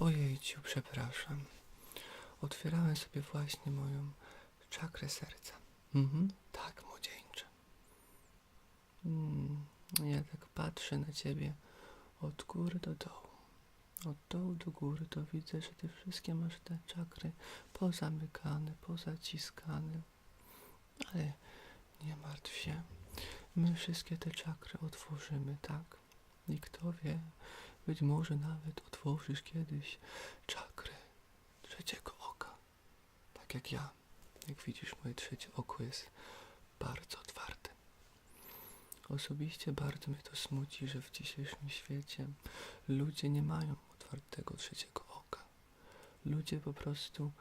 Ojejciu, przepraszam. Otwierałem sobie właśnie moją czakrę serca. Mhm, tak, młodzieńcze. Mm, ja tak patrzę na ciebie od góry do dołu. Od dołu do góry to widzę, że ty wszystkie masz te czakry pozamykane, pozaciskane. Ale nie martw się. My wszystkie te czakry otworzymy, tak? I kto wie, być może nawet otworzysz kiedyś czakry trzeciego oka. Tak jak ja. Jak widzisz, moje trzecie oko jest bardzo otwarte. Osobiście bardzo mnie to smuci, że w dzisiejszym świecie ludzie nie mają otwartego trzeciego oka. Ludzie po prostu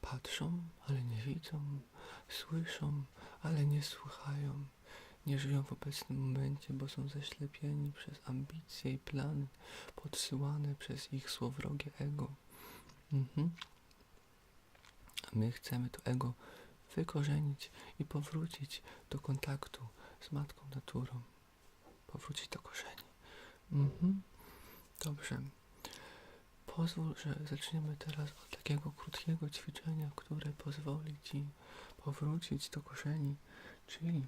patrzą, ale nie widzą, słyszą, ale nie słuchają. Nie żyją w obecnym momencie, bo są zaślepieni przez ambicje i plany podsyłane przez ich złowrogie ego. Mhm. A my chcemy to ego wykorzenić i powrócić do kontaktu z Matką Naturą. Powrócić do korzeni. Mhm. Dobrze. Pozwól, że zaczniemy teraz od takiego krótkiego ćwiczenia, które pozwoli Ci powrócić do korzeni, czyli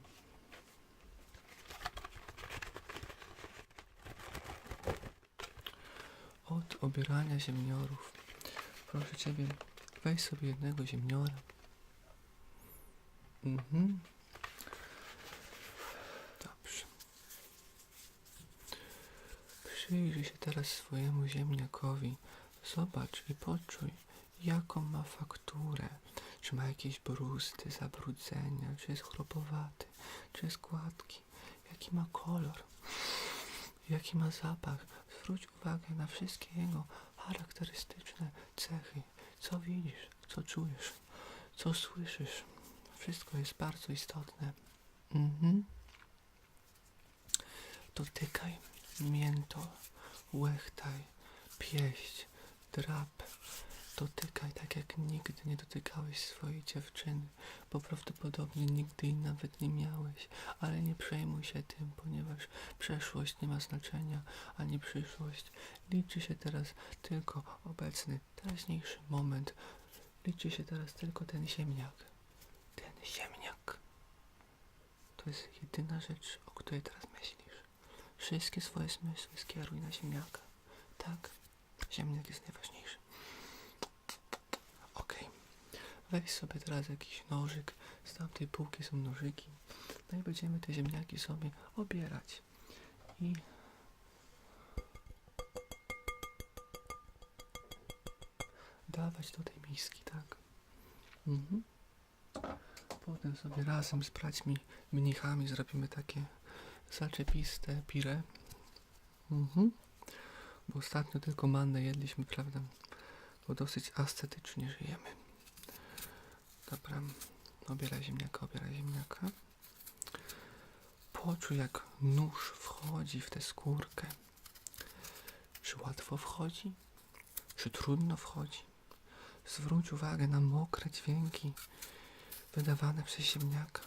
od obierania ziemniorów. Proszę Ciebie, weź sobie jednego ziemniora. Mhm. Dobrze. Przyjrzyj się teraz swojemu ziemniakowi. Zobacz i poczuj, jaką ma fakturę. Czy ma jakieś bruzdy, zabrudzenia, czy jest chropowaty, czy jest gładki. Jaki ma kolor, jaki ma zapach. Zwróć uwagę na wszystkie jego charakterystyczne cechy. Co widzisz, co czujesz, co słyszysz. Wszystko jest bardzo istotne. Mhm. Dotykaj, miętol, łechtaj, pieść, drap. Dotykaj tak jak nigdy nie dotykałeś swojej dziewczyny, bo prawdopodobnie nigdy jej nawet nie miałeś, ale nie przejmuj się tym, ponieważ przeszłość nie ma znaczenia, ani przyszłość. Liczy się teraz tylko obecny, teraźniejszy moment. Liczy się teraz tylko ten ziemniak. Ten ziemniak. To jest jedyna rzecz, o której teraz myślisz. Wszystkie swoje zmysły skieruj na ziemniaka. Tak? Ziemniak jest najważniejszy. Weź sobie teraz jakiś nożyk. Z tamtej półki są nożyki. No i będziemy te ziemniaki sobie obierać. I dawać do tej miski, tak? Mhm. Potem sobie razem z braćmi mnichami zrobimy takie zaczepiste pire. Mhm. Bo ostatnio tylko mannę jedliśmy, prawda? Bo dosyć ascetycznie żyjemy. Dobra, obieraj ziemniaka, obieraj ziemniaka. Poczuj jak nóż wchodzi w tę skórkę. Czy łatwo wchodzi? Czy trudno wchodzi? Zwróć uwagę na mokre dźwięki wydawane przez ziemniaka.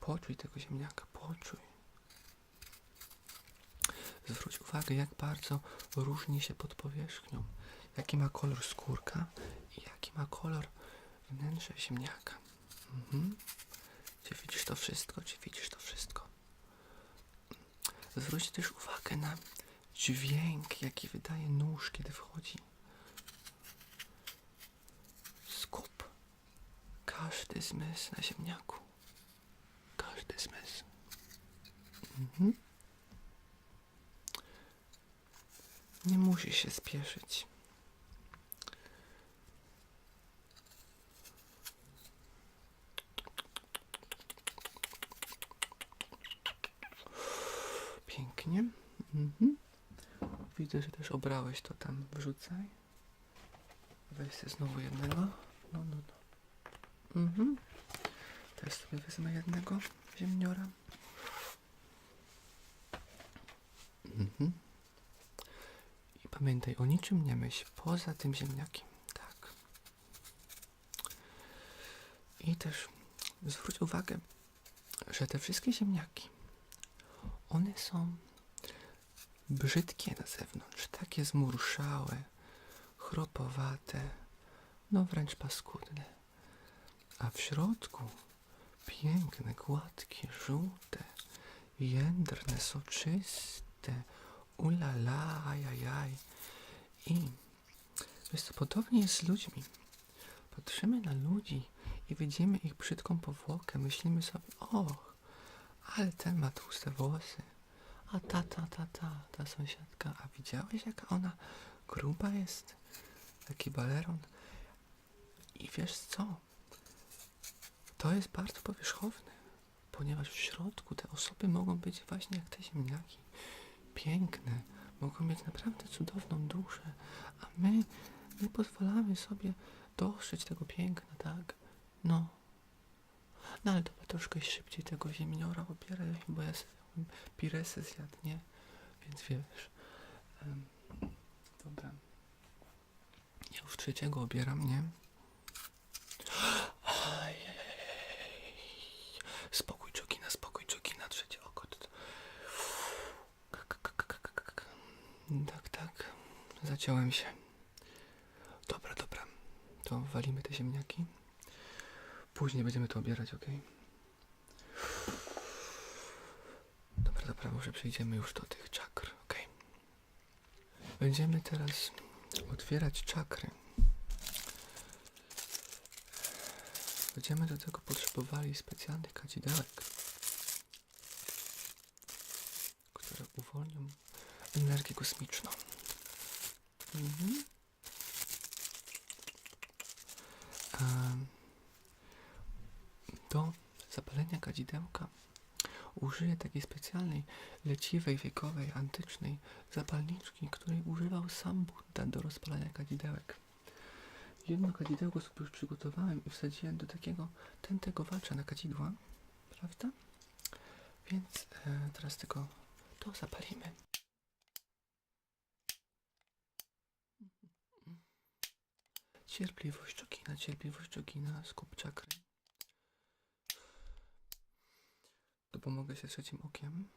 Poczuj tego ziemniaka, poczuj. Zwróć uwagę, jak bardzo różni się pod powierzchnią. Jaki ma kolor skórka ma kolor wnętrze ziemniaka. Mhm. Czy widzisz to wszystko? Czy widzisz to wszystko? Zwróć też uwagę na dźwięk, jaki wydaje nóż, kiedy wchodzi. Skup każdy zmysł na ziemniaku. Każdy zmysł. Mhm. Nie musisz się spieszyć. Pięknie. Mhm. Widzę, że też obrałeś to tam. Wrzucaj. Weź sobie znowu jednego. No, no, no. Mhm. Też sobie wezmę jednego ziemniora. Mhm. I pamiętaj, o niczym nie myśl poza tym ziemniakiem. Tak. I też zwróć uwagę, że te wszystkie ziemniaki, one są brzydkie na zewnątrz, takie zmurszałe, chropowate, no wręcz paskudne. A w środku piękne, gładkie, żółte, jędrne, soczyste, ulala, ajajaj. I wiesz co, podobnie jest z ludźmi. Patrzymy na ludzi i widzimy ich brzydką powłokę, myślimy sobie, och, ale ten ma tłuste włosy. A ta, ta, ta, ta, ta sąsiadka, a widziałeś jaka ona gruba jest? Taki baleron. I wiesz co? To jest bardzo powierzchowne, ponieważ w środku te osoby mogą być właśnie jak te ziemniaki. Piękne, mogą mieć naprawdę cudowną duszę, a my nie pozwalamy sobie dostrzec tego piękna, tak? No. No ale dobra, troszkę szybciej tego ziemniora obieraj, bo ja sobie piresę zjadł, nie? Więc wiesz. em, dobra. Ja już trzeciego obieram, nie? Spokój, Czokina, spokój, Czokina, trzecie oko. Tak, tak. Zaciąłem się. Dobra, dobra. To walimy te ziemniaki. Później będziemy to obierać, ok? Dobra, dobra, może przejdziemy już do tych czakr, ok? Będziemy teraz otwierać czakry. Będziemy do tego potrzebowali specjalnych kadzidełek, które uwolnią energię kosmiczną. Mhm. Do zapalenia kadzidełka użyję takiej specjalnej, leciwej, wiekowej, antycznej zapalniczki, której używał sam Buddha do rozpalania kadzidełek. Jedno kadzidełko sobie już przygotowałem i wsadziłem do takiego tętegowacza na kadzidła, prawda? Więc e, teraz tylko to zapalimy. Cierpliwość czokina, cierpliwość czokina, skup czakry. To pomogę się trzecim okiem.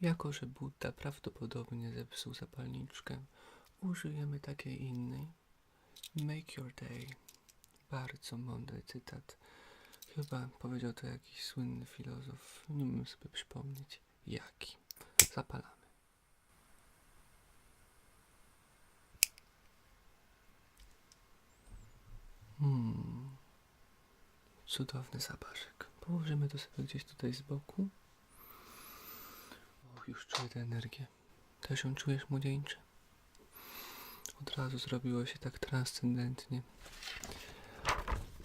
Jako, że Buddha prawdopodobnie zepsuł zapalniczkę, użyjemy takiej innej. Make your day. Bardzo mądry cytat. Chyba powiedział to jakiś słynny filozof. Nie umiem sobie przypomnieć jaki. Zapalamy. Hmm. Cudowny zapaszek. Położymy to sobie gdzieś tutaj z boku. Och, już czuję tę energię. Też ją czujesz, młodzieńcze? Od razu zrobiło się tak transcendentnie.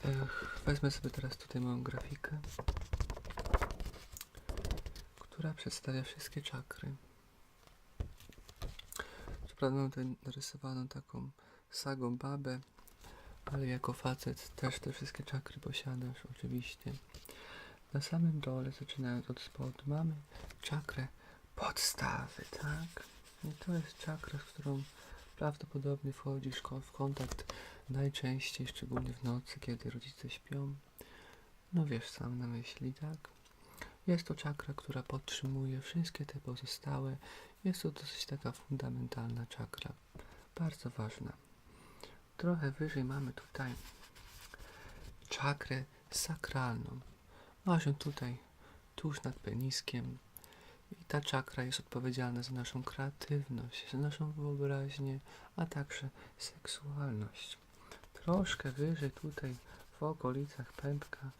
Ech, wezmę sobie teraz tutaj moją grafikę, która przedstawia wszystkie czakry. Co prawda tutaj narysowaną taką sagą babę, ale jako facet też te wszystkie czakry posiadasz, oczywiście. Na samym dole, zaczynając od spodu, mamy czakrę podstawy, tak? I to jest czakra, z którą prawdopodobnie wchodzisz w kontakt najczęściej, szczególnie w nocy, kiedy rodzice śpią. No wiesz sam na myśli, tak? Jest to czakra, która podtrzymuje wszystkie te pozostałe. Jest to dosyć taka fundamentalna czakra. Bardzo ważna. Trochę wyżej mamy tutaj czakrę sakralną. Się tutaj tuż nad peniskiem. I ta czakra jest odpowiedzialna za naszą kreatywność, za naszą wyobraźnię, a także seksualność. Troszkę wyżej tutaj w okolicach pępka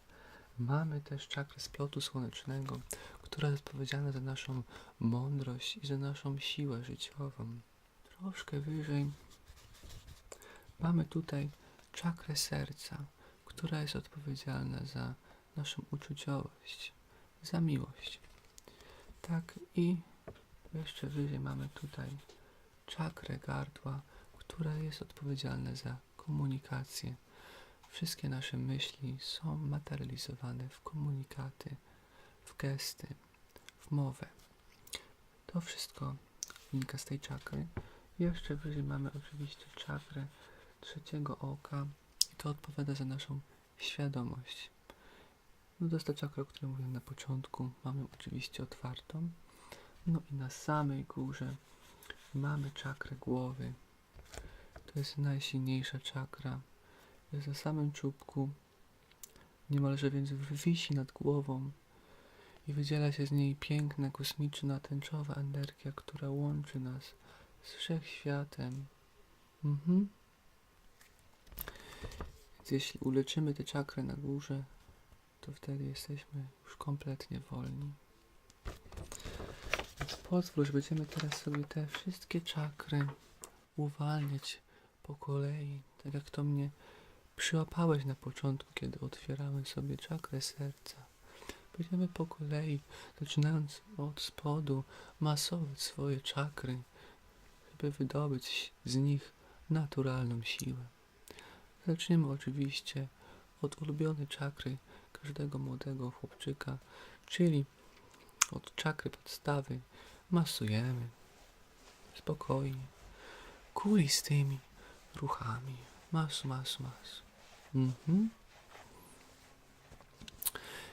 mamy też czakrę splotu słonecznego, która jest odpowiedzialna za naszą mądrość i za naszą siłę życiową. Troszkę wyżej mamy tutaj czakrę serca, która jest odpowiedzialna za naszą uczuciowość, za miłość. Tak i jeszcze wyżej mamy tutaj czakrę gardła, która jest odpowiedzialna za komunikację. Wszystkie nasze myśli są materializowane w komunikaty, w gesty, w mowę. To wszystko wynika z tej czakry. Jeszcze wyżej mamy oczywiście czakrę trzeciego oka i to odpowiada za naszą świadomość. No to jest ta czakra, o której mówiłem na początku. Mamy oczywiście otwartą. No i na samej górze mamy czakrę głowy. To jest najsilniejsza czakra. Jest na samym czubku. Niemalże więc wisi nad głową. I wydziela się z niej piękna, kosmiczna, tęczowa energia, która łączy nas z wszechświatem. Mhm. Jeśli uleczymy tę czakrę na górze, to wtedy jesteśmy już kompletnie wolni. Więc pozwól, że będziemy teraz sobie te wszystkie czakry uwalniać po kolei, tak jak to mnie przyłapałeś na początku, kiedy otwierałem sobie czakrę serca. Będziemy po kolei, zaczynając od spodu, masować swoje czakry, żeby wydobyć z nich naturalną siłę. Zaczniemy oczywiście od ulubionej czakry każdego młodego chłopczyka, czyli od czakry podstawy. Masujemy spokojnie, kulistymi ruchami. Masu, masu, masu. Mhm.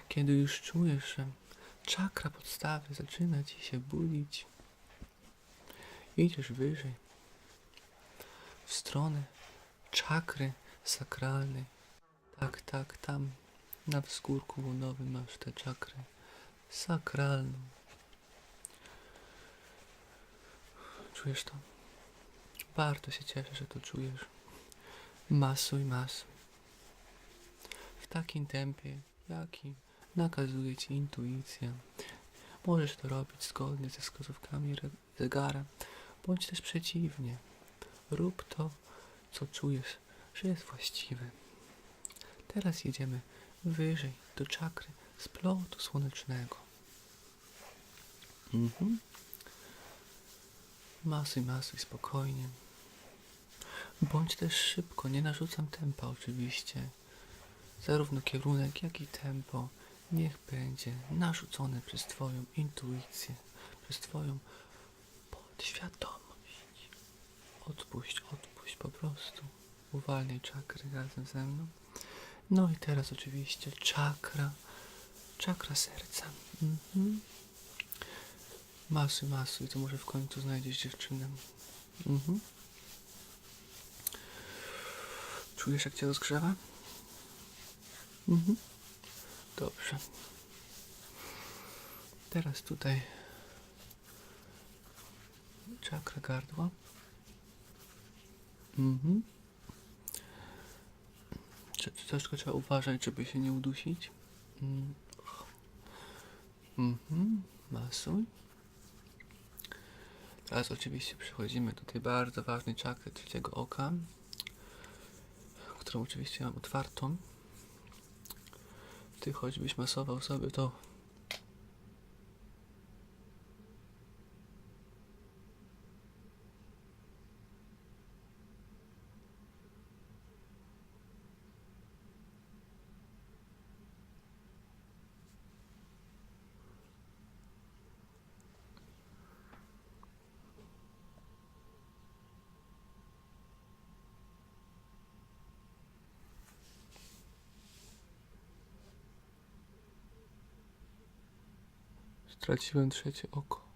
Kiedy już czujesz, że czakra podstawy zaczyna ci się budzić, idziesz wyżej w stronę czakry sakralnej. Tak, tak, tam na wzgórku łonowym masz tę czakrę sakralną. Czujesz to? Bardzo się cieszę, że to czujesz. Masuj, masuj. W takim tempie, jaki nakazuje ci intuicja. Możesz to robić zgodnie ze wskazówkami zegara, bądź też przeciwnie. Rób to, co czujesz, że jest właściwe. Teraz jedziemy wyżej do czakry splotu słonecznego. Mhm. Masuj, masuj spokojnie. Bądź też szybko, nie narzucam tempa oczywiście. Zarówno kierunek, jak i tempo niech będzie narzucone przez Twoją intuicję, przez Twoją podświadomość. Odpuść, odpuść po prostu. Uwalniaj czakry razem ze mną. No i teraz oczywiście czakra, czakra serca. Mhm. Masuj, masuj, to może w końcu znajdziesz dziewczynę. Mhm. Czujesz jak cię rozgrzewa? Mhm. Dobrze. Teraz tutaj czakra gardła. Mhm. Troszkę trzeba uważać, żeby się nie udusić. Mm. Mhm. Masuj. Teraz oczywiście przechodzimy do tej bardzo ważnej czakry trzeciego oka, którą oczywiście mam otwartą. Ty choćbyś masował sobie to straciłem trzecie oko.